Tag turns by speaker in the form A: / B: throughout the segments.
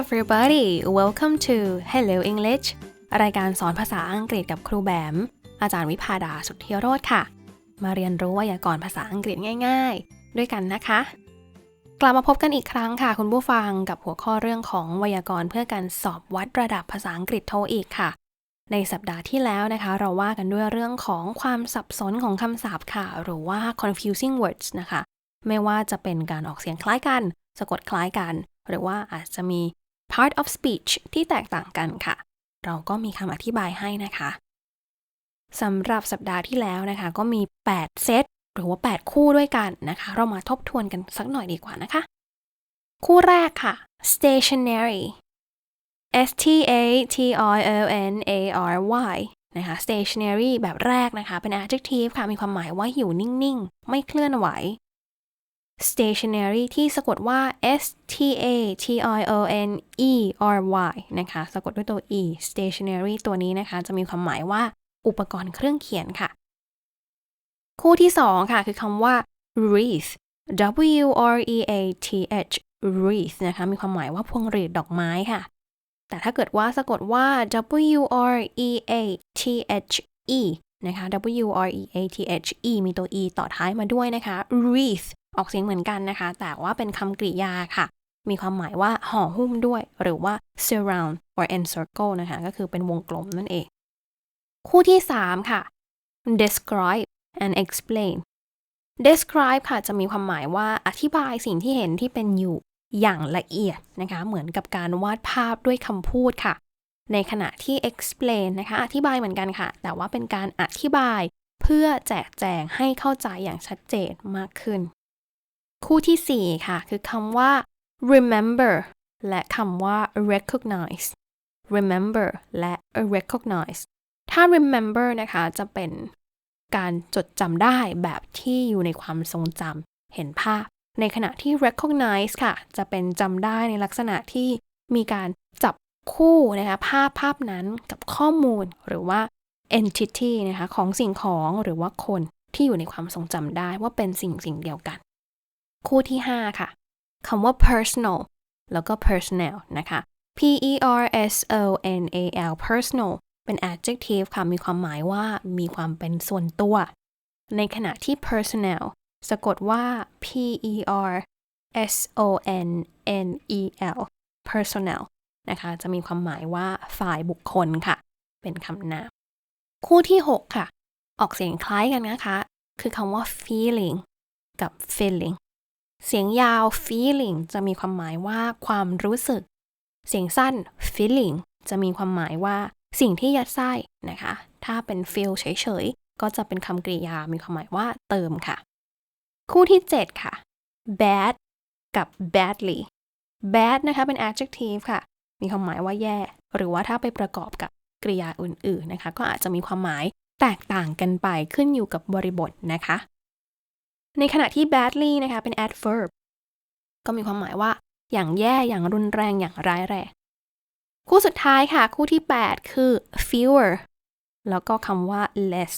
A: everybody welcome to Hello English รายการสอนภาษาอังกฤษกับครูแบม อาจารย์วิพาดาสุทธิโรธค่ะ มาเรียนรู้ไวยากรณ์ภาษาอังกฤษง่าย ๆ ด้วยกันนะคะ กลับมาพบกันอีกครั้งค่ะ คุณผู้ฟังกับหัวข้อเรื่องของไวยากรณ์เพื่อการสอบวัดระดับภาษาอังกฤษโทอีกค่ะ ในสัปดาห์ที่แล้วนะคะ เราว่ากันด้วยเรื่องของความสับสนของคำศัพท์ค่ะ หรือว่า confusing words นะคะ ไม่ว่าจะเป็นการออกเสียงคล้ายกัน สะกดคล้ายกัน หรือว่าอาจจะมี part of speech ที่แตกต่างกันค่ะ เราก็มีคำอธิบายให้นะคะสำหรับสัปดาห์ที่แล้วนะคะ ก็มี 8 เซตหรือว่า 8 คู่ด้วยกันนะคะ เรามาทบทวนกันสักหน่อยดีกว่านะคะ คู่แรกค่ะ stationary S T A T I O N A R Y นะคะ stationary แบบแรกนะคะ เป็น adjective ค่ะ มีความหมายว่าอยู่นิ่ง ๆ ไม่เคลื่อนไหว stationary ที่สะกดว่า S T A T I O N E R Y นะคะ สะกดด้วยตัว E stationary ตัวนี้นะคะ จะมีความหมายว่าอุปกรณ์เครื่องเขียนค่ะ คู่ที่สองค่ะ คือคำว่า wreath W R E A T H wreath นะคะ มีความหมายว่าพวงหรีดดอกไม้ค่ะ แต่ถ้าเกิดว่าสะกดว่า W R E A T H E นะคะ W R E A T H E มีตัว E ต่อท้ายมาด้วยนะคะ wreath ออกเสียงเหมือนกันนะคะ แต่ว่าเป็นคำกริยาค่ะ มีความหมายว่าห่อหุ้มด้วย หรือว่า surround or encircle นะคะ ก็คือเป็นวงกลมนั่นเอง คู่ที่ 3 ค่ะ describe and explain describe ค่ะ จะมีความหมายว่าอธิบายสิ่งที่เห็นที่เป็นอยู่อย่างละเอียดนะคะ เหมือนกับการวาดภาพด้วยคำพูดค่ะ ในขณะที่ explain นะคะ อธิบายเหมือนกันค่ะ แต่ว่าเป็นการอธิบายเพื่อแจกแจงให้เข้าใจอย่างชัดเจนมากขึ้น คู่ที่ 4 ค่ะ คือคำว่า remember และคำว่า recognize remember และ recognize ถ้า remember นะคะจะเป็นการจดจำได้แบบที่อยู่ในความทรงจำเห็นภาพ ในขณะที่ recognize ค่ะ จะเป็นจำได้ในลักษณะที่มีการจับคู่นะคะภาพภาพนั้นกับข้อมูลหรือว่า entity นะคะของสิ่งของหรือว่าคนที่อยู่ในความทรงจำได้ว่าเป็นสิ่งสิ่งเดียวกัน คู่ที่ 5 ค่ะคำว่า personal แล้วก็ personnel นะคะ P E R S O N A L personal เป็น adjective ค่ะ มีความหมายว่ามีความเป็นส่วนตัว ในขณะที่ personnel สะกดว่า P E R S O N N E L personnel นะคะ จะมีความหมายว่าฝ่ายบุคคลค่ะ เป็นคำนาม คู่ที่ 6 ค่ะ ออกเสียงคล้ายกันนะคะ คือคำว่า feeling กับ feeling เสียงยาว feeling จะมีความหมายว่าความรู้สึก เสียงสั้น feeling จะมีความหมายว่าสิ่งที่ยัดไส้นะคะ ถ้าเป็น feel เฉยๆ ก็จะเป็นคำกริยา มีความหมายว่าเติมค่ะ คู่ที่ 7 ค่ะ bad กับ badly bad นะคะเป็น adjective ค่ะ มีความหมายว่าแย่ หรือว่าถ้าไปประกอบกับกริยาอื่นๆนะคะ ก็อาจจะมีความหมายแตกต่างกันไปขึ้นอยู่กับบริบทนะคะ ในขณะที่ badly นะคะเป็น adverb ก็มีความหมายว่า อย่างแย่อย่างรุนแรงอย่างร้ายแรงคู่สุดท้ายค่ะ คู่ที่ 8 คือ fewer แล้วก็คำว่า less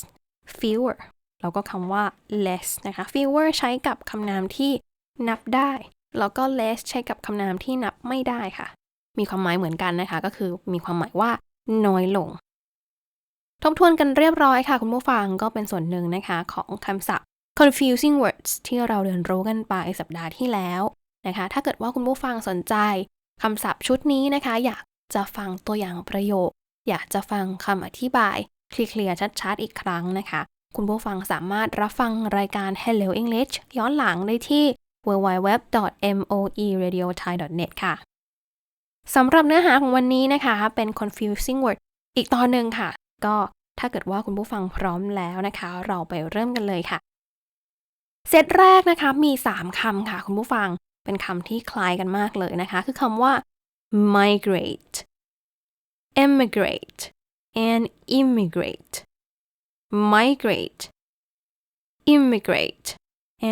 A: fewer แล้วก็คำว่า less นะคะ fewer ใช้กับคำนามที่นับได้ แล้วก็ less ใช้กับคำนามที่นับไม่ได้ค่ะ มีความหมายเหมือนกันนะคะ ก็คือมีความหมายว่า น้อยลง ทบทวนกันเรียบร้อยค่ะ คุณผู้ฟังก็เป็นส่วนหนึ่งนะคะ ของคำศัพท์ confusing words ที่เราเรียนรู้กันไปสัปดาห์ที่แล้วนะคะ ถ้าเกิดว่าคุณผู้ฟังสนใจคำศัพท์ชุดนี้นะคะ อยากจะฟังตัวอย่างประโยค อยากจะฟังคำอธิบายเคลียร์ชัดๆ อีกครั้งนะคะ คุณผู้ฟังสามารถรับฟังรายการ Hello English ย้อนหลังได้ที่ www.moeradiothai.net ค่ะสำหรับเนื้อหาของวันนี้นะคะ เป็น confusing word อีกตอนหนึ่งค่ะ ก็ถ้าเกิดว่าคุณผู้ฟังพร้อมแล้วนะคะ เราไปเริ่มกันเลยค่ะ เซตแรกนะคะมี 3คำค่ะคุณผู้ฟัง เป็นคำที่คล้ายกันมากเลยนะคะ คือคำว่า migrate emigrate and immigrate migrate immigrate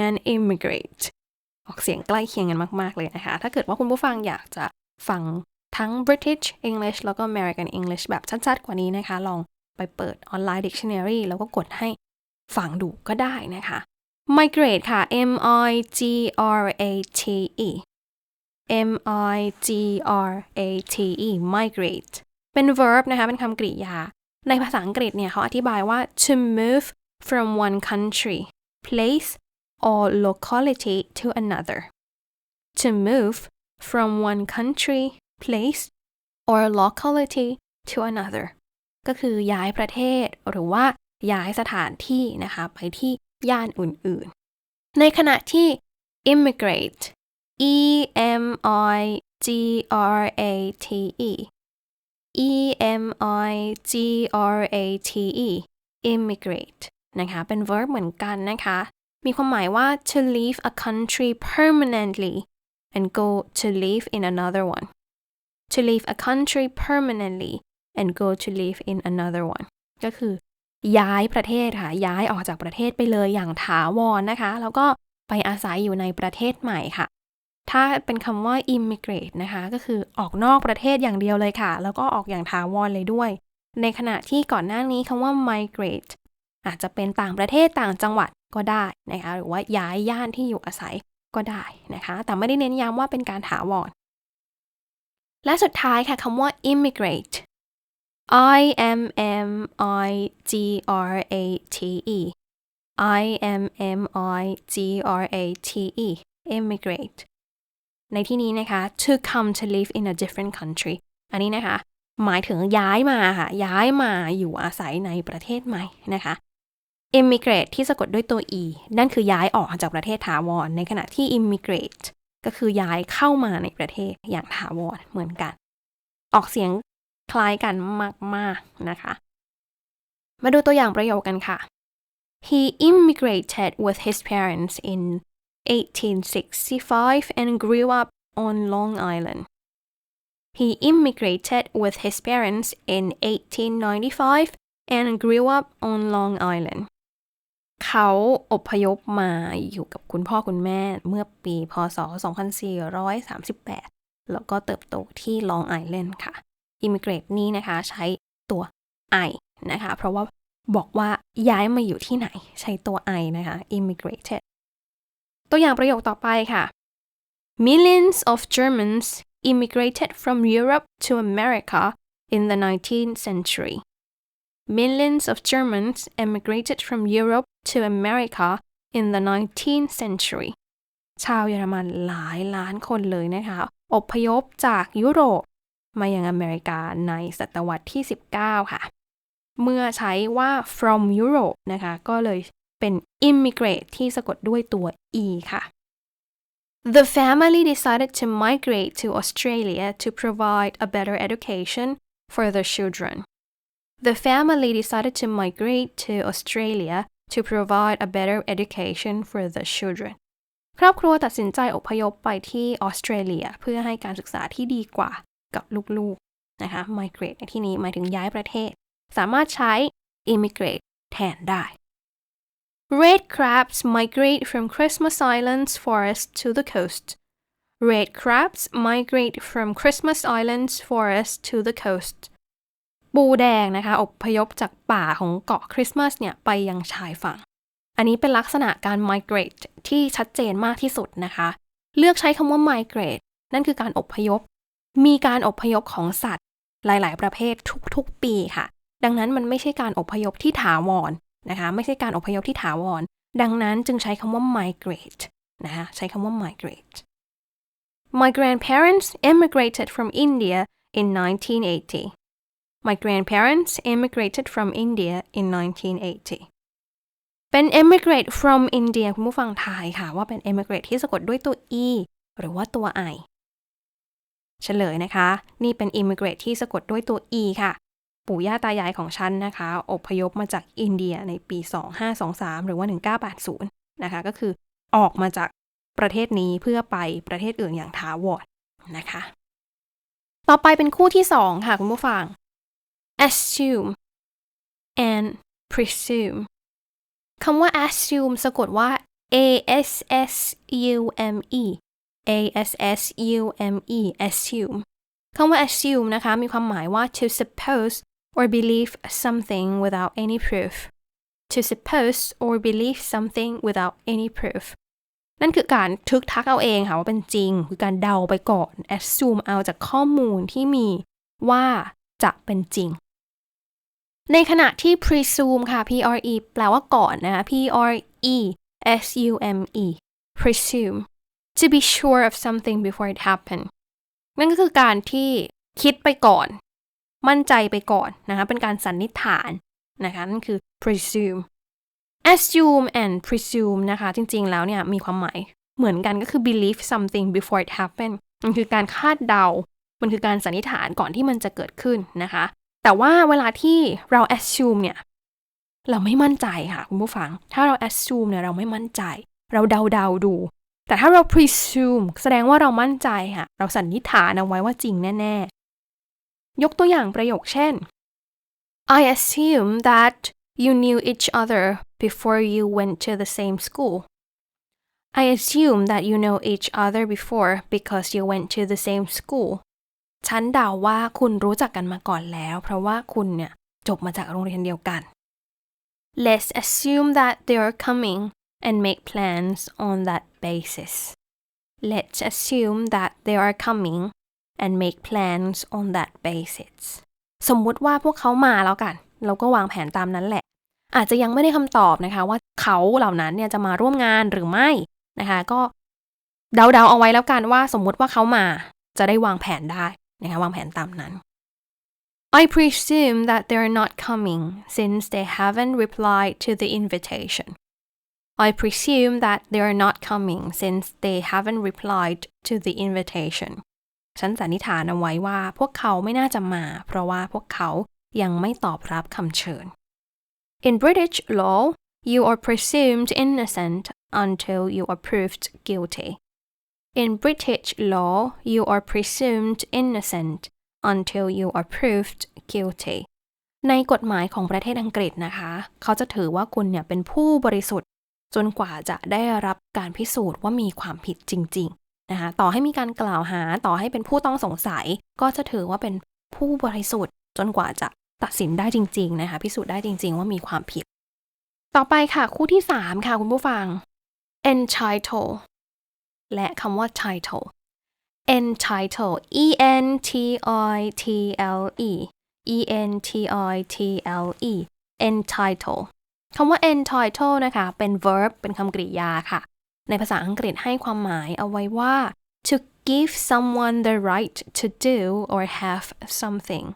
A: and immigrate ออกเสียงใกล้เคียงกันมาก ๆ เลยนะคะ ถ้าเกิดว่าคุณผู้ฟังอยากจะฟังทั้ง British English แล้วก็ American English แบบชัด ๆ กว่านี้นะคะ ลองไปเปิดออนไลน์ Dictionary แล้วก็กดให้ฟังดูก็ได้นะคะ migrate ค่ะ M I G R A T E M I G R A T E migrate เป็น verb นะคะ เป็นคำกริยา ในภาษาอังกฤษเนี่ยเขาอธิบายว่า to move from one country place or locality to another to move from one country place or locality to another ก็คือย้ายประเทศหรือว่าย้ายสถานที่นะคะ ไปที่ ย่านอื่นๆ ในขณะที่ immigrate e m i g r a t e e m i g r a t e immigrate นะคะ เป็น verb เหมือนกันนะคะ มีความหมายว่า to leave a country permanently and go to live in another one to leave a country permanently and go to live in another one ก็คือ ย้ายประเทศค่ะ ย้ายออกจากประเทศไปเลยอย่างถาวรนะคะ แล้วก็ไปอาศัยอยู่ในประเทศใหม่ค่ะ ถ้าเป็นคำว่า immigrate นะคะ ก็คือออกนอกประเทศอย่างเดียวเลยค่ะ แล้วก็ออกอย่างถาวรเลยด้วย ในขณะที่ก่อนหน้านี้คำว่า migrate อาจจะเป็นต่างประเทศต่างจังหวัดก็ได้นะคะ หรือว่าย้ายย่านที่อยู่อาศัยก็ได้นะคะ แต่ไม่ได้เน้นย้ำว่าเป็นการถาวรและสุดท้ายค่ะคำว่า immigrate I M M I G R A T E I M M I G R A T E immigrate ในที่นี้นะคะ to come to live in a different country อันนี้นะคะ หมายถึงย้ายมาค่ะ ย้ายมาอยู่อาศัยในประเทศใหม่นะคะ immigrate ที่สะกดด้วยตัว e นั่นคือย้ายออกจากประเทศถาวร ในขณะที่ immigrate ก็คือย้ายเข้ามาในประเทศอย่างถาวรเหมือนกัน ออกเสียง คล้ายกันมากๆนะคะ มาดูตัวอย่างประโยคกันค่ะ He immigrated with his parents in 1865 and grew up on Long Island. He immigrated with his parents in 1895 and grew up on Long Island. เขาอพยพมาอยู่กับคุณพ่อคุณแม่เมื่อปี พศ 2438 แล้วก็เติบโตที่ Long Island ค่ะ immigrate นี้นะคะใช้ตัว I นะคะเพราะว่าบอกว่าย้ายมาอยู่ที่ไหน ใช้ตัว I นะคะ immigrated ตัวอย่างประโยคต่อไปค่ะ Millions of Germans immigrated from Europe to America in the 19th century. Millions of Germans emigrated from Europe to America in the 19th century. ชาวเยอรมันหลายล้านคนเลยนะคะ อพยพจากยุโรป มายังอเมริกาในศตวรรษที่ 19 ค่ะ เมื่อใช้ว่า from Europe นะคะ ก็เลยเป็น immigrate ที่สะกดด้วยตัว e ค่ะ The family decided to migrate to Australia to provide a better education for their children. The family decided to migrate to Australia to provide a better education for the children. ครอบครัวตัดสินใจอพยพไปที่ออสเตรเลีย เพื่อให้การศึกษาที่ดีกว่า กับลูกๆนะคะ migrate ในที่นี้หมายถึงย้ายประเทศ สามารถใช้ immigrate แทนได้ Red crabs migrate from Christmas Island's forest to the coast. Red crabs migrate from Christmas Island's forest to the coast. ปูแดงนะคะอพยพจากป่าของเกาะคริสต์มาสเนี่ยไปยังชายฝั่ง อันนี้เป็นลักษณะการ migrate ที่ชัดเจนมากที่สุดนะคะ เลือกใช้คำว่า migrate นั่นคือการอพยพ มีการอพยพของสัตว์ หลาย ๆ ประเภททุก ๆ ปีค่ะ ดังนั้นมันไม่ใช่การอพยพที่ถาวรนะคะ ไม่ใช่การอพยพที่ถาวร ดังนั้นจึงใช้คำว่า migrate นะคะใช้คำว่า migrate My grandparents immigrated from India in 1980 My grandparents immigrated from India in 1980 เป็น immigrate from India คุณผู้ฟังทายค่ะ ว่าเป็น immigrate ที่สะกดด้วยตัว e หรือว่าตัว i เฉลยนะคะ นี่เป็น immigrate ที่สะกดด้วยตัว e ค่ะ ปู่ย่าตายายของฉันนะคะอพยพมาจากอินเดียในปี 2523 หรือว่า 1980 นะคะ ก็คือออกมาจากประเทศนี้เพื่อไปประเทศอื่นอย่างถาวรนะคะ ต่อไปเป็นคู่ที่ 2 ค่ะ คุณผู้ฟัง assume and presume คำว่า assume สะกดว่า a s s u m e a s s u m e assume คำว่า assume นะคะ มีความหมายว่า to suppose or believe something without any proof to suppose or believe something without any proof นั่นคือการทึกทักเอาเองค่ะว่าเป็นจริง คือการเดาไปก่อน assume เอาจากข้อมูลที่มีว่าจะเป็นจริง ในขณะที่ presume ค่ะ pre แปลว่าก่อนนะคะ pre sume presume to be sure of something before it happen นั่นก็คือการที่คิดไปก่อน มั่นใจไปก่อนนะคะ เป็นการสันนิษฐานนะคะ นั่นคือ presume assume and presume นะคะ จริงๆ แล้วเนี่ย มีความหมายเหมือนกันก็คือ believe something before it happen มันคือการคาดเดา มันคือการสันนิษฐานก่อนที่มันจะเกิดขึ้นนะคะ แต่ว่าเวลาที่เรา assume เนี่ย เราไม่มั่นใจค่ะ คุณผู้ฟัง ถ้าเรา assume เนี่ย เราไม่มั่นใจ เราเดาเดาๆดู แต่ถ้าเรา presume แสดงว่าเรามั่นใจค่ะ เราสันนิษฐานเอาไว้ว่าจริงแน่ ๆ ยกตัวอย่างประโยคเช่น I assume that you knew each other before you went to the same school. I assume that you know each other before because you went to the same school. ฉันเดาว่าคุณรู้จักกันมาก่อนแล้ว เพราะว่าคุณเนี่ยจบมาจากโรงเรียนเดียวกัน Let's assume that they are coming and make plans on that basis. Let's assume that they are coming and make plans on that basis. สมมุติว่าพวกเขามาแล้วกัน เราก็วางแผนตามนั้นแหละ อาจจะยังไม่ได้คำตอบนะคะ ว่าเขาเหล่านั้นเนี่ยจะมาร่วมงานหรือไม่นะคะ ก็เดาๆเอาไว้แล้วกันว่าสมมุติว่าเขามาจะได้วางแผนได้นะคะวางแผนตามนั้น I presume that they are not coming since they haven't replied to the invitation. I presume that they are not coming since they haven't replied to the invitation. ฉันสันนิษฐานเอาไว้ว่าพวกเขาไม่น่าจะมา เพราะว่าพวกเขายังไม่ตอบรับคำเชิญ In British law, you are presumed innocent until you are proved guilty. In British law, you are presumed innocent until you are proved guilty. ในกฎหมายของประเทศอังกฤษนะคะ เขาจะถือว่าคุณเนี่ยเป็นผู้บริสุทธิ์ จนกว่าจะได้รับการพิสูจน์ว่ามีความผิดจริงๆนะคะต่อให้มีการกล่าวหาต่อให้เป็นผู้ต้องสงสัย ก็จะถือว่าเป็นผู้บริสุทธิ์ จนกว่าจะตัดสินได้จริงๆนะคะพิสูจน์ได้จริง ๆ ว่ามีความผิด ต่อไปค่ะคู่ที่ 3 ค่ะคุณผู้ฟัง entitled และคำว่า title entitled e n t i t l e e n t i t l e entitled คำว่า entitle นะคะ เป็น verb เป็นคำกริยาค่ะ ในภาษาอังกฤษให้ความหมายเอาไว้ว่า to give someone the right to do or have something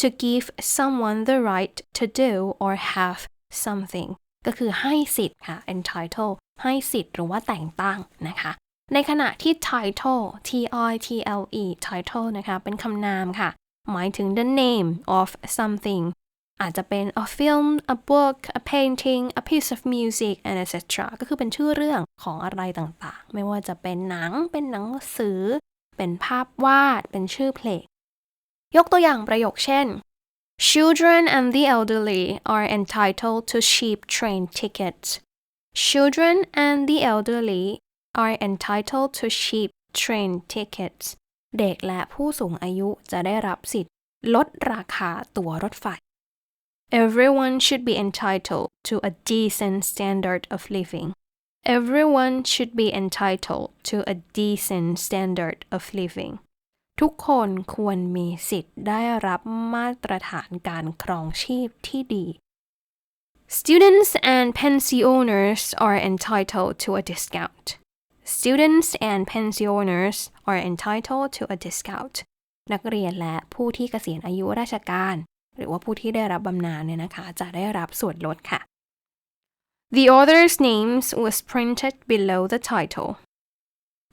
A: to give someone the right to do or have something ก็คือให้สิทธิ์ค่ะ entitle ให้สิทธิ์หรือว่าแต่งตั้งนะคะ ในขณะที่ title t i t l e title นะคะ เป็นคำนามค่ะ หมายถึง the name of something อาจจะเป็น a film a book a painting a piece of music and etc ก็คือเป็นชื่อเรื่องของอะไรต่างๆ ไม่ว่าจะเป็นหนัง เป็นหนังสือ เป็นภาพวาด เป็นชื่อเพลง ยกตัวอย่างประโยคเช่น Children and the elderly are entitled to cheap train tickets. Children and the elderly are entitled to cheap train tickets. เด็กและผู้สูงอายุจะได้รับสิทธิ์ ลดราคาตั๋วรถไฟ Everyone should be entitled to a decent standard of living. Everyone should be entitled to a decent standard of living. ทุกคนควรมีสิทธิ์ได้รับมาตรฐานการครองชีพที่ดี Students and pensioners are entitled to a discount. Students and pensioners are entitled to a discount. นักเรียนและผู้ที่เกษียณอายุราชการ หรือว่าผู้ที่ได้รับบำนาญเนี่ยนะคะ จะได้รับส่วนลดค่ะ The author's names was printed below the title.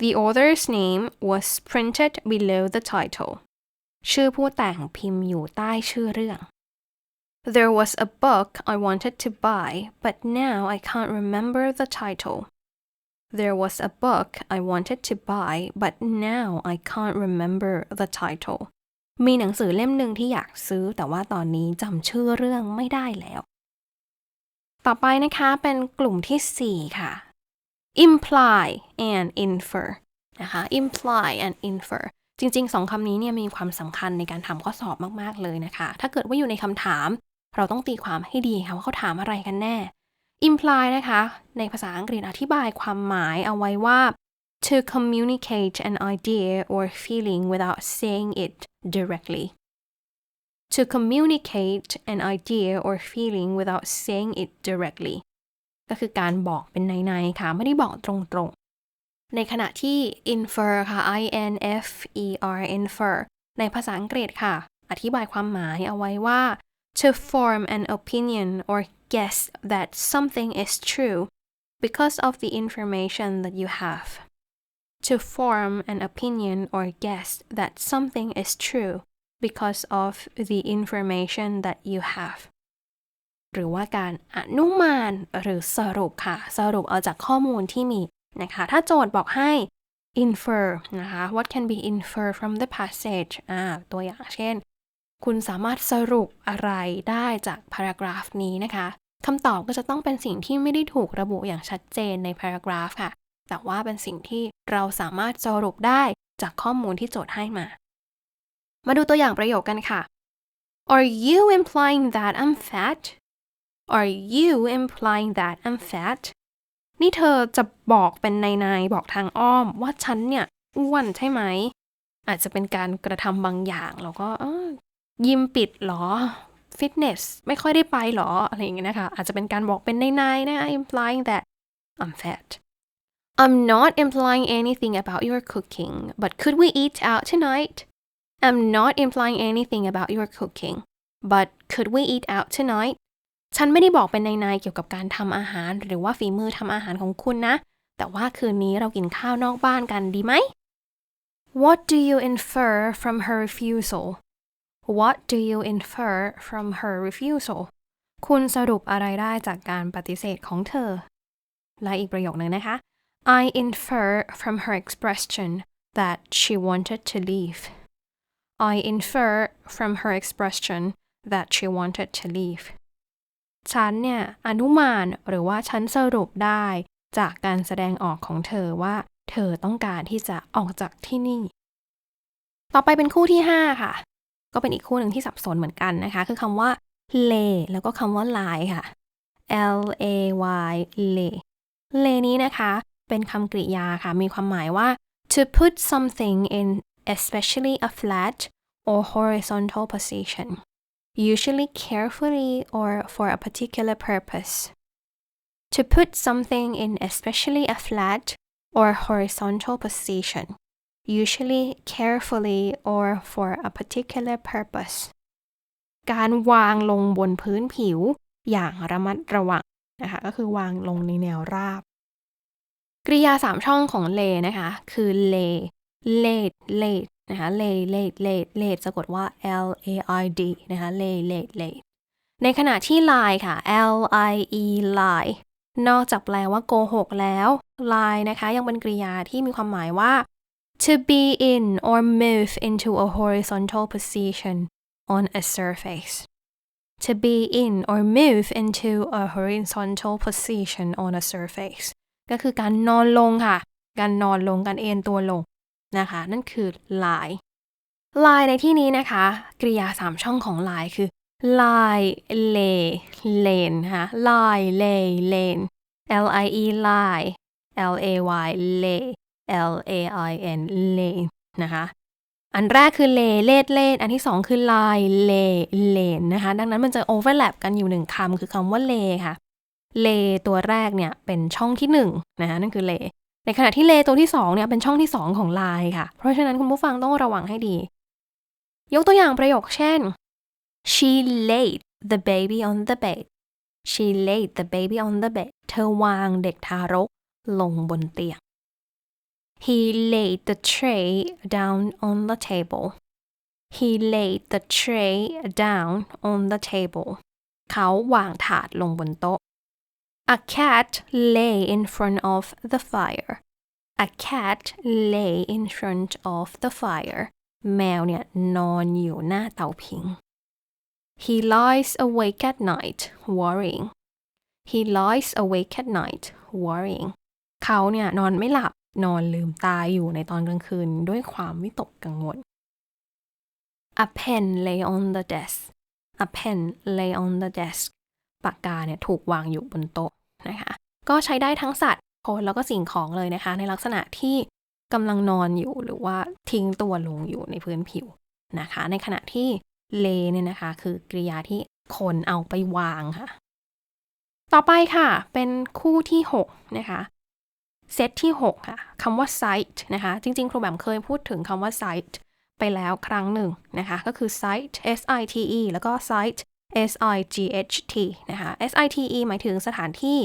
A: The author's name was printed below the title. ชื่อผู้แต่งพิมพ์อยู่ใต้ชื่อเรื่อง There was a book I wanted to buy, but now I can't remember the title. There was a book I wanted to buy, but now I can't remember the title. มีหนังสือเล่มหนึ่งที่อยากซื้อ แต่ว่าตอนนี้จำชื่อเรื่องไม่ได้แล้ว ต่อไปนะคะเป็นกลุ่มที่ 4 ค่ะ imply and infer นะคะ imply and infer จริงๆ สองคำนี้เนี่ยมีความสำคัญในการทำข้อสอบมาก ๆ เลยนะคะ ถ้าเกิดว่าอยู่ในคำถาม เราต้องตีความให้ดีค่ะว่าเขาถามอะไรกันแน่ imply นะคะ ในภาษาอังกฤษอธิบายความหมายเอาไว้ว่า to communicate an idea or feeling without saying it directly to communicate an idea or feeling without saying it directly ก็คือการบอกเป็นในๆค่ะ ไม่ได้บอกตรงๆ ในขณะที่ infer ค่ะ i n f e r infer ในภาษาอังกฤษค่ะ อธิบายความหมายเอาไว้ว่า to form an opinion or guess that something is true because of the information that you have to form an opinion or guess that something is true because of the information that you have หรือว่าการอนุมานหรือสรุปค่ะ สรุปเอาจากข้อมูลที่มีนะคะ ถ้าโจทย์บอกให้ infer นะคะ what can be infer from the passage อ่าตัวอย่างเช่น คุณสามารถสรุปอะไรได้จาก paragraph นี้นะคะคำตอบก็จะต้องเป็นสิ่งที่ไม่ได้ถูกระบุอย่างชัดเจนใน paragraph ค่ะ แต่ว่าเป็นสิ่งที่เราสามารถสรุปได้จากข้อมูลที่โจทย์ให้มา มาดูตัวอย่างประโยคกันค่ะ Are you implying that I'm fat? Are you implying that I'm fat? นี่เธอจะบอกเป็นในๆบอกทางอ้อมว่าฉันเนี่ยอ้วนใช่ไหม อาจจะเป็นการกระทำบางอย่างแล้วก็เอ้อยิมปิดเหรอฟิตเนสไม่ค่อยได้ไปหรอ อะไรอย่างเงี้ยนะคะ อาจจะเป็นการบอกเป็นในๆนะคะ implying that I'm fat I'm not implying anything about your cooking but could we eat out tonight I'm not implying anything about your cooking but could we eat out tonight ฉันไม่ได้บอกเป็นในๆเกี่ยวกับการทำอาหาร หรือว่าฝีมือทำอาหารของคุณนะ แต่ว่าคืนนี้เรากินข้าวนอกบ้านกันดีไหม What do you infer from her refusal What do you infer from her refusal คุณสรุปอะไรได้จากการปฏิเสธของเธอ และอีกประโยคนึงนะคะ I infer from her expression that she wanted to leave I infer from her expression that she wanted to leave ฉันเนี่ยอนุมานหรือว่าฉันสรุปได้จากการแสดงออกของเธอว่า เธอต้องการที่จะออกจากที่นี่ ต่อไปเป็นคู่ที่ 5 ค่ะ ก็เป็นอีกคู่หนึ่งที่สับสนเหมือนกันนะคะ คือคำว่า lay แล้วก็คำว่า lie ค่ะ L A Y lay lay นี้นะคะ เป็นคำกริยาค่ะ มีความหมายว่า to put something in especially a flat or horizontal position usually carefully or for a particular purpose to put something in especially a flat or horizontal position usually carefully or for a particular purpose การวางลงบนพื้นผิวอย่างระมัดระวังนะคะก็คือวางลงในแนวราบ กริยาสามช่องของ lay นะคะ คือ lay laid laid นะคะ lay laid laid laid สะกดว่า l a i d นะคะ lay laid laid ในขณะที่ lie ค่ะ l i e lie นอกจากแปลว่าโกหกแล้ว lie นะคะ ยังเป็นกริยาที่มีความหมายว่า to be in or move into a horizontal position on a surface to be in or move into a horizontal position on a surface ก็คือการนอนลงค่ะ การนอนลงการเอนตัวลงนะคะ นั่นคือ lie lie ในที่นี้นะคะ กริยาสามช่องของ lie คือ lie lay lane นะคะ lie lay lane l i e lie l a y lay l a i n lay นะคะอันแรกคือ lay เลดเลดอันที่สองคือ lie lay lane นะคะ ดังนั้นมันจะ overlap กันอยู่หนึ่งคำคือคำว่า lay ค่ะ lay ตัวแรกเนี่ยเป็นช่องที่หนึ่งนะคะนั่นคือ lay ในขณะที่ lay ตัวที่สองเนี่ยเป็นช่องที่สองของ lie ค่ะ เพราะฉะนั้นคุณผู้ฟังต้องระวังให้ดี ยกตัวอย่างประโยคเช่น she laid the baby on the bed she laid the baby on the bed เธอวางเด็กทารกลงบนเตียง he laid the tray down on the table he laid the tray down on the table เขาวางถาดลงบนโต๊ะ a cat lay in front of the fire a cat lay in front of the fire แมวเนี่ยนอนอยู่หน้าเตาผิง He lies awake at night worrying He lies awake at night worrying เขาเนี่ยนอนไม่หลับนอนลืมตาอยู่ในตอนกลางคืนด้วยความวิตกกังวล A pen lay on the desk A pen lay on the desk ปากกาเนี่ยถูกวางอยู่บนโต๊ะ นะคะก็ใช้ได้ทั้งสัตว์คนแล้วก็สิ่งของเลยนะคะ ในลักษณะที่กำลังนอนอยู่หรือว่าทิ้งตัวลงอยู่ในพื้นผิวนะคะ ในขณะที่เลเนี่ยนะคะ คือกริยาที่คนเอาไปวางค่ะ ต่อไปค่ะ เป็นคู่ที่ 6 นะคะเซตที่ 6 ค่ะคำว่า site นะคะ จริงๆ ครูแบบเคยพูดถึงคำว่า site ไปแล้วครั้งหนึ่งนะคะ ก็คือ site s i t e แล้วก็ site s i g h t นะคะ s i t e หมายถึงสถานที่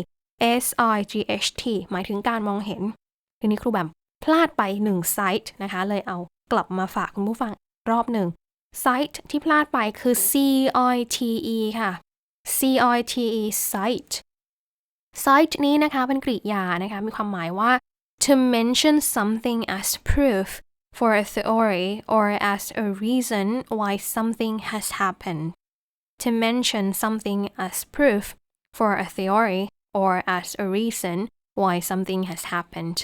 A: s i g h t หมายถึงการมองเห็น ทีนี้ครูแบบพลาดไปหนึ่ง site นะคะ เลยเอากลับมาฝากคุณผู้ฟังรอบหนึ่ง site ที่พลาดไปคือ c i t e ค่ะ c i t e site site นี้นะคะเป็นกริยานะคะ มีความหมายว่า to mention something as proof for a theory or as a reason why something has happened to mention something as proof for a theory or as a reason why something has happened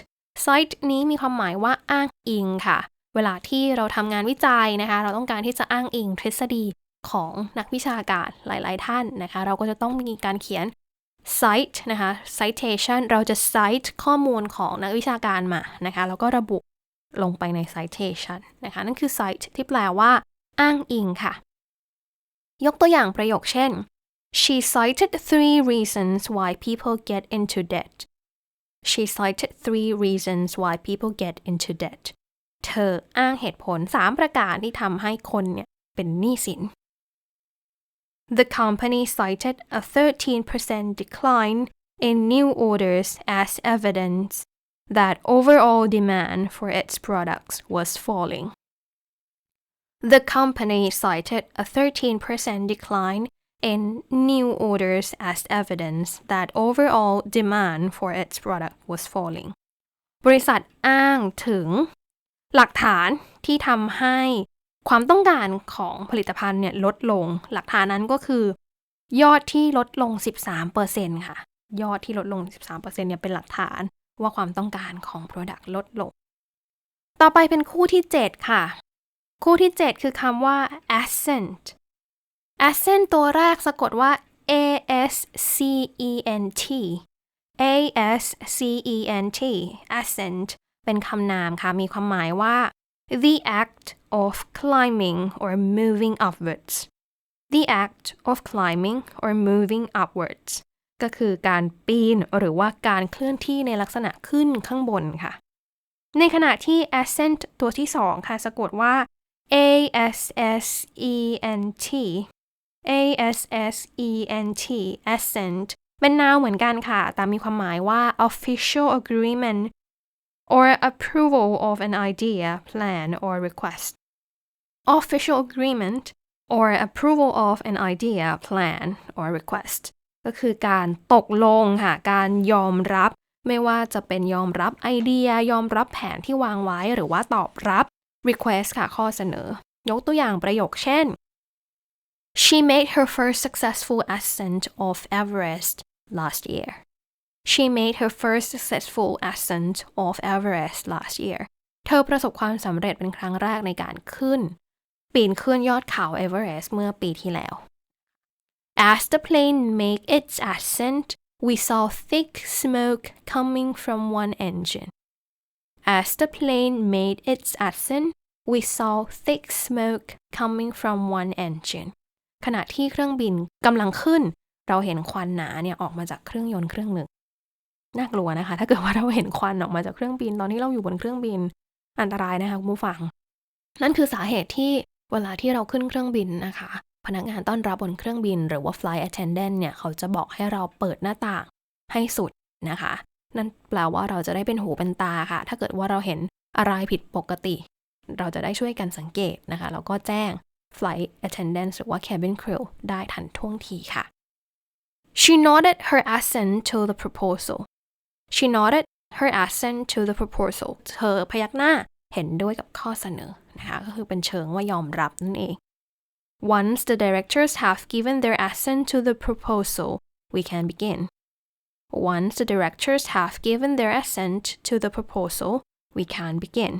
A: site นี้มีความหมายว่าอ้างอิงค่ะ เวลาที่เราทำงานวิจัยนะคะ เราต้องการที่จะอ้างอิงทฤษฎีของนักวิชาการหลาย ๆ ท่านนะคะ เราก็จะต้องมีการเขียน cite นะคะ citation เราจะ cite ข้อมูลของนักวิชาการมานะคะ แล้วก็ระบุลงไปใน citation นะคะ นั่นคือ cite ที่แปลว่า อ้างอิงค่ะ ยกตัวอย่างประโยคเช่น she cited three reasons why people get into debt she cited three reasons why people get into debt เธออ้างเหตุผล 3 ประการที่ทำให้คนเนี่ยเป็นหนี้สิน The company cited a 13% decline in new orders as evidence that overall demand for its products was falling. The company cited a 13% decline in new orders as evidence that overall demand for its product was falling. บริษัทอ้างถึง หลักฐานที่ทำให้ความต้องการของผลิตภัณฑ์เนี่ยลดลง หลักฐานนั้นก็คือ ยอดที่ลดลง 13%ค่ะ ยอดที่ลดลง 13%เนี่ยเป็นหลักฐานว่าความต้องการของ Product ลดลง ต่อไปเป็นคู่ที่ 7 ค่ะ คู่ที่ 7 คือคำว่า accent accent ตัวแรกสะกดว่า a s c e n t a s c e n t accent เป็นคำนามค่ะ มีความหมายว่า the act of climbing or moving upwards the act of climbing or moving upwards ก็คือการปีนหรือว่าการเคลื่อนที่ในลักษณะขึ้นข้างบนค่ะ ในขณะที่ ascent ตัวที่สองค่ะ สะกดว่า a s s e n t a s s e n t ascent เป็นนาวเหมือนกันค่ะ แต่มีความหมายว่า official agreement or approval of an idea, plan, or request. Official agreement or approval of an idea, plan, or request ก็คือการตกลงค่ะ การยอมรับ ไม่ว่าจะเป็นยอมรับไอเดีย ยอมรับแผนที่วางไว้หรือว่าตอบรับ request ค่ะ ข้อเสนอ ยกตัวอย่างประโยคเช่น She made her first successful ascent of Everest last year. She made her first successful ascent of Everest last year. เธอประสบความสำเร็จเป็นครั้งแรกในการขึ้น ปีนขึ้นยอดเขาเอเวอเรสต์เมื่อปีที่แล้ว As the plane made its ascent, we saw thick smoke coming from one engine. As the plane made its ascent, we saw thick smoke coming from one engine. ขณะที่เครื่องบินกำลังขึ้น เราเห็นควันหนาเนี่ยออกมาจากเครื่องยนต์เครื่องหนึ่ง น่ากลัวนะคะ ถ้าเกิดว่าเราเห็นควันออกมาจากเครื่องบิน ตอนที่เราอยู่บนเครื่องบิน อันตรายนะคะคุณผู้ฟัง นั่นคือสาเหตุที่เวลาที่เราขึ้นเครื่องบินนะคะ พนักงานต้อนรับบนเครื่องบิน หรือว่า flight attendant เนี่ยเขาจะบอกให้เราเปิดหน้าต่างให้สุดนะคะ นั่นแปลว่าเราจะได้เป็นหูเป็นตาค่ะ ถ้าเกิดว่าเราเห็นอะไรผิดปกติ เราจะได้ช่วยกันสังเกตนะคะ แล้วก็แจ้ง flight attendant หรือว่า cabin crew ได้ทันท่วงทีค่ะ She nodded her assent to the proposal She nodded her assent to the proposal เธอพยักหน้าเห็นด้วยกับข้อเสนอนะคะ ก็คือเป็นเชิงว่ายอมรับนั่นเอง Once the directors have given their assent to the proposal we can begin Once the directors have given their assent to the proposal we can begin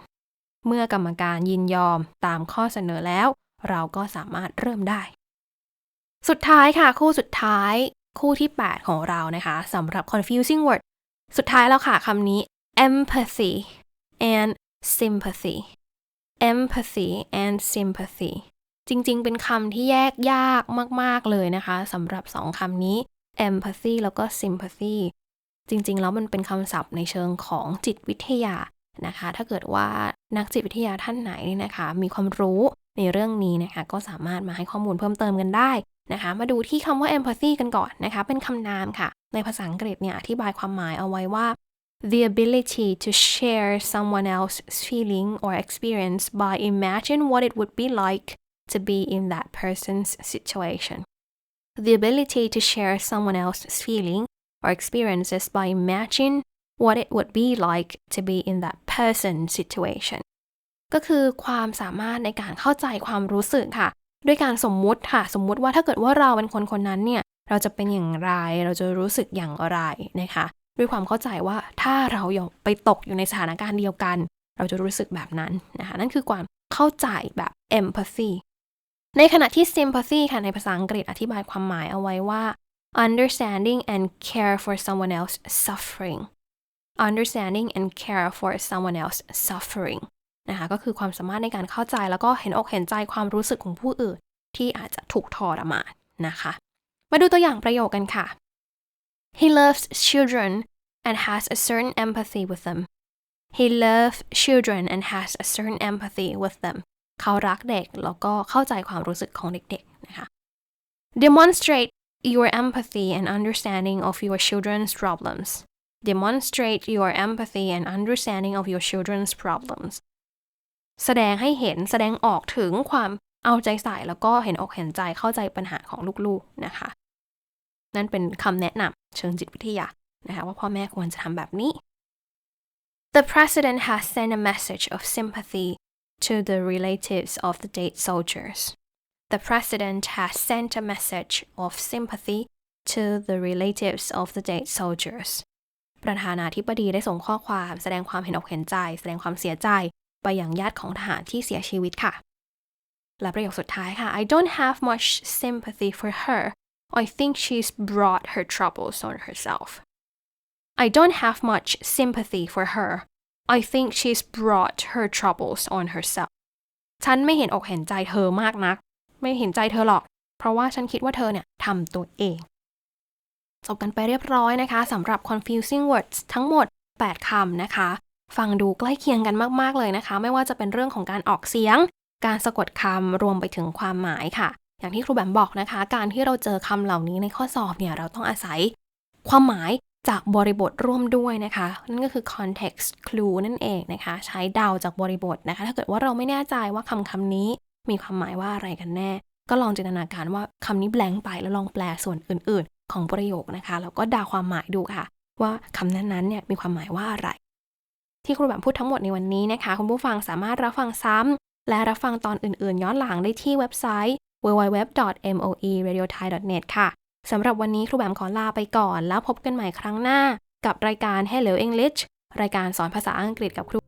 A: เมื่อกรรมการยินยอมตามข้อเสนอแล้ว เราก็สามารถเริ่มได้ สุดท้ายค่ะ คู่สุดท้าย คู่ที่ 8 ของเรานะคะสำหรับ confusing word สุดท้ายแล้วค่ะคำนี้ empathy and sympathy empathy and sympathy จริงๆ เป็นคำที่แยกยากมาก ๆ เลยนะคะสำหรับสองคำนี้ empathy แล้วก็ sympathy จริงๆ แล้วมันเป็นคำศัพท์ในเชิงของจิตวิทยานะคะ ถ้าเกิดว่านักจิตวิทยาท่านไหนนี่นะคะ มีความรู้ในเรื่องนี้นะคะ ก็สามารถมาให้ข้อมูลเพิ่มเติมกันได้นะคะ มาดูที่คำว่า empathy กันก่อนนะคะ เป็นคำนามค่ะ ในภาษาอังกฤษเนี่ยอธิบายความหมายเอาไว้ว่า the ability to share someone else's feeling or experience by imagine what it would be like to be in that person's situation. The ability to share someone else's feeling or experiences by imagine what it would be like to be in that person's situation. ก็คือความสามารถในการเข้าใจความรู้สึกค่ะ ด้วยการสมมุติค่ะ สมมุติว่าถ้าเกิดว่าเราเป็นคนคนนั้นเนี่ย เราจะเป็นอย่างไร เราจะรู้สึกอย่างไรนะคะ ด้วยความเข้าใจว่าถ้าเราไปตกอยู่ในสถานการณ์เดียวกัน เราจะรู้สึกแบบนั้นนะคะ นั่นคือความเข้าใจแบบ empathy ในขณะที่ sympathy ค่ะในภาษาอังกฤษอธิบายความหมายเอาไว้ว่า understanding and care for someone else suffering understanding and care for someone else suffering นะคะก็คือความสามารถในการเข้าใจแล้วก็เห็นอกเห็นใจความรู้สึกของผู้อื่น ที่อาจจะถูกทรมานนะคะ มาดูตัวอย่างประโยคกันค่ะ He loves children and has a certain empathy with them He loves children and has a certain empathy with them เขารักเด็กแล้วก็เข้าใจความรู้สึกของเด็กๆนะคะ Demonstrate your empathy and understanding of your children's problems Demonstrate your empathy and understanding of your children's problems แสดงให้เห็นแสดงออกถึงความเอาใจใส่แล้วก็เห็นอกเห็นใจเข้าใจปัญหาของลูกๆนะคะ นั่นเป็นคำแนะนำเชิงจิตวิทยานะคะว่าพ่อแม่ควรจะทำแบบนี้ The president has sent a message of sympathy to the relatives of the dead soldiers. The president has sent a message of sympathy to the relatives of the dead soldiers. ประธานาธิบดีได้ส่งข้อความแสดงความเห็นอกเห็นใจ แสดงความเสียใจไปยังญาติของทหารที่เสียชีวิตค่ะ และประโยคสุดท้ายค่ะ I don't have much sympathy for her I think she's brought her troubles on herself I don't have much sympathy for her I think she's brought her troubles on herself ฉันไม่เห็นอกเห็นใจเธอมากนัก ไม่เห็นใจเธอหรอก เพราะว่าฉันคิดว่าเธอเนี่ยทำตัวเอง จบกันไปเรียบร้อยนะคะสำหรับ confusing words ทั้งหมด 8คำนะคะ ฟังดูใกล้เคียงกันมาก ๆ เลยนะคะ ไม่ว่าจะเป็นเรื่องของการออกเสียง การสะกดคำรวมไปถึงความหมายค่ะ อย่างที่ครูแบมบอกนะคะ การที่เราเจอคำเหล่านี้ในข้อสอบเนี่ยเราต้องอาศัย ความหมาย จากบริบทร่วมด้วยนะคะ นั่นก็คือ context clue นั่นเองนะคะ ใช้เดาจากบริบทนะคะ ถ้าเกิดว่าเราไม่แน่ใจว่าคำคำนี้มีความหมายว่าอะไรกันแน่ ก็ลองจินตนาการว่าคำนี้แบงไปแล้วลองแปลส่วนอื่น ๆ ของประโยคนะคะแล้วก็เดาความหมายดูค่ะ ว่าคำนั้นๆเนี่ยมีความหมายว่าอะไร ที่ครูแบมพูดทั้งหมดในวันนี้นะคะ คุณผู้ฟังสามารถรับฟังซ้ำและรับฟังตอนอื่น ๆ ย้อนหลังได้ที่เว็บไซต์ www.moeradiothai.net ค่ะ สำหรับวันนี้ครูแบมขอลาไปก่อน แล้วพบกันใหม่ครั้งหน้า กับรายการ Hello English รายการสอนภาษาอังกฤษกับครู